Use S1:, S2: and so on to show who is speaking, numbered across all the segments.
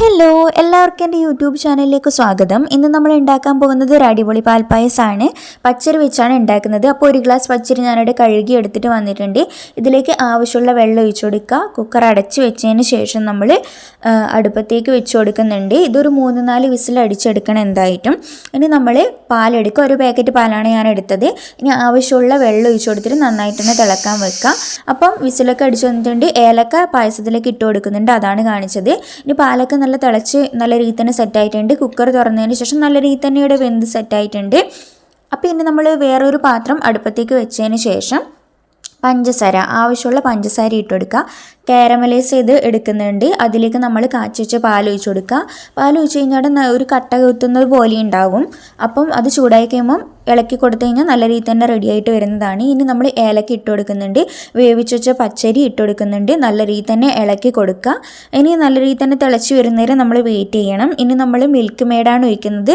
S1: Hello എല്ലാവർക്കും എന്റെ YouTube ചാനലിലേക്ക് സ്വാഗതം. ഇന്ന് നമ്മൾ ഉണ്ടാക്കാൻ പോകുന്നത് ഒരു അടിപൊളി പാൽപ്പായസമാണ് പച്ചരി വെച്ചാണ് ഉണ്ടാക്കുന്നത്. അപ്പോൾ ഒരു ഗ്ലാസ് പച്ചരി ഞാനിവിടെ കഴുകി എടുത്തിട്ട് വന്നിട്ടുണ്ട്. ഇതിലേക്ക് ആവശ്യമുള്ള വെള്ളം ഒഴിച്ചു കൊടുക്കുക. കുക്കർ അടച്ച് വെച്ചതിന് ശേഷം നമ്മൾ അടുപ്പത്തേക്ക് വെച്ച് കൊടുക്കുന്നുണ്ട്. ഇതൊരു മൂന്ന് നാല് വിസിൽ അടിച്ചെടുക്കണം എന്തായിട്ടും. ഇനി നമ്മൾ പാലെടുക്കുക ഒരു പാക്കറ്റ് പാലാണ് ഞാൻ എടുത്തത്. ഇനി ആവശ്യമുള്ള വെള്ളം ഒഴിച്ചു കൊടുത്തിട്ട് നന്നായിട്ട് തന്നെ തിളക്കാൻ വെക്കുക. അപ്പം വിസിലൊക്കെ അടിച്ചു വന്നിട്ടുണ്ട്. ഏലക്ക പായസത്തിലേക്ക് ഇട്ട് കൊടുക്കുന്നുണ്ട്. അതാണ് കാണിച്ചത്. ഇനി പാലൊക്കെ നല്ല തിളച്ച് നല്ല രീതി തന്നെ സെറ്റായിട്ടുണ്ട് കുക്കർ തുറന്നതിന് ശേഷം നല്ല രീതി തന്നെ ഇവിടെ വെന്ത് സെറ്റായിട്ടുണ്ട് അപ്പോൾ ഇനി നമ്മൾ വേറൊരു പാത്രം അടുപ്പത്തേക്ക് വെച്ചതിന് ശേഷം പഞ്ചസാര ആവശ്യമുള്ള പഞ്ചസാര ഇട്ട് കൊടുക്കുക. കാരമലൈസ് ചെയ്ത് എടുക്കുന്നുണ്ട്. അതിലേക്ക് നമ്മൾ കാച്ചി വെച്ച പാൽ ഒഴിച്ച് കൊടുക്കുക. പാൽ ഒഴിച്ച് കഴിഞ്ഞാൽ ഒരു കട്ട കുത്തുന്നത് പോലെ ഉണ്ടാകും. അപ്പം അത് ചൂടായി കഴിയുമ്പം ഇളക്കി കൊടുത്തു കഴിഞ്ഞാൽ നല്ല രീതിയിൽ തന്നെ റെഡി ആയിട്ട് വരുന്നതാണ്. ഇനി നമ്മൾ ഏലക്ക ഇട്ട് കൊടുക്കുന്നുണ്ട്. വേവിച്ച് വെച്ച പച്ചരി ഇട്ട് കൊടുക്കുന്നുണ്ട്. നല്ല രീതിയിൽ തന്നെ ഇളക്കി കൊടുക്കുക. ഇനി നല്ല രീതിയിൽ തന്നെ തിളച്ച് വരുന്നവരെ നമ്മൾ വെയിറ്റ് ചെയ്യണം. ഇനി നമ്മൾ മിൽക്ക് മേഡാണ് ഒഴിക്കുന്നത്.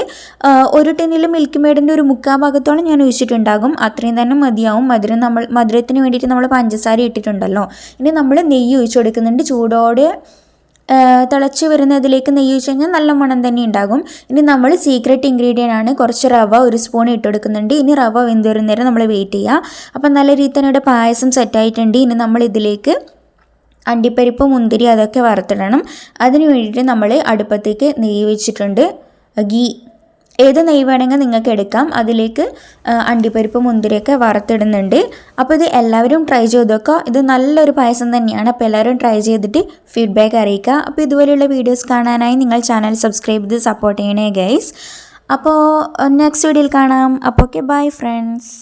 S1: ഒരു ടിന്നിൽ മിൽക്ക് മേഡിന്റെ ഒരു മുക്കാ ഭാഗത്തോളം ഞാൻ ഒഴിച്ചിട്ടുണ്ടാകും. അത്രയും തന്നെ മതിയാവും. മധുരം നമ്മൾ മധുരത്തിന് വേണ്ടിയിട്ട് നമ്മൾ പഞ്ചസാര ഇട്ടിട്ടുണ്ടല്ലോ. ഇനി നമ്മൾ നെയ്യ് ഒഴിച്ച് കൊടുക്കുന്നുണ്ട് ചൂടോടെ തിളച്ച് വരുന്നതിലേക്ക് നെയ്യ് ഒഴിച്ച് കഴിഞ്ഞാൽ നല്ല മണം തന്നെ ഉണ്ടാകും. ഇനി നമ്മൾ സീക്രട്ട് ഇൻഗ്രീഡിയന്റ് ആണ് കുറച്ച് റവ ഒരു സ്പൂൺ ഇട്ട് കൊടുക്കുന്നുണ്ട്. ഇനി റവ വെന്ത് വരുന്നേരം നമ്മൾ വെയിറ്റ് ചെയ്യുക അപ്പം നല്ല രീതിയിൽ തന്നെ ഇവിടെ പായസം സെറ്റായിട്ടുണ്ട് ഇനി നമ്മൾ ഇതിലേക്ക് അണ്ടിപ്പരിപ്പ് മുന്തിരി അതൊക്കെ വറുത്തിടണം. അതിന് വേണ്ടിയിട്ട് നമ്മൾ അടുപ്പത്തേക്ക് നെയ്യ് വെച്ചിട്ടുണ്ട് ഗീ. ഏത് നെയ്യ് വേണമെങ്കിൽ നിങ്ങൾക്ക് എടുക്കാം. അതിലേക്ക് അണ്ടിപ്പരിപ്പ് മുന്തിരിയൊക്കെ വറുത്തിടുന്നുണ്ട്. അപ്പോൾ ഇത് എല്ലാവരും ട്രൈ ചെയ്ത് നോക്കുക ഇത് നല്ലൊരു പായസം തന്നെയാണ്. അപ്പോൾ എല്ലാവരും ട്രൈ ചെയ്തിട്ട് ഫീഡ്ബാക്ക് അറിയിക്കുക. അപ്പോൾ ഇതുപോലെയുള്ള വീഡിയോസ് കാണാനായി നിങ്ങൾ ചാനൽ സബ്സ്ക്രൈബ് ചെയ്ത് സപ്പോർട്ട് ചെയ്യണേ ഗൈസ്. അപ്പോൾ നെക്സ്റ്റ് വീഡിയോയിൽ കാണാം. അപ്പോൾ ഓക്കെ ബൈ ഫ്രണ്ട്സ്.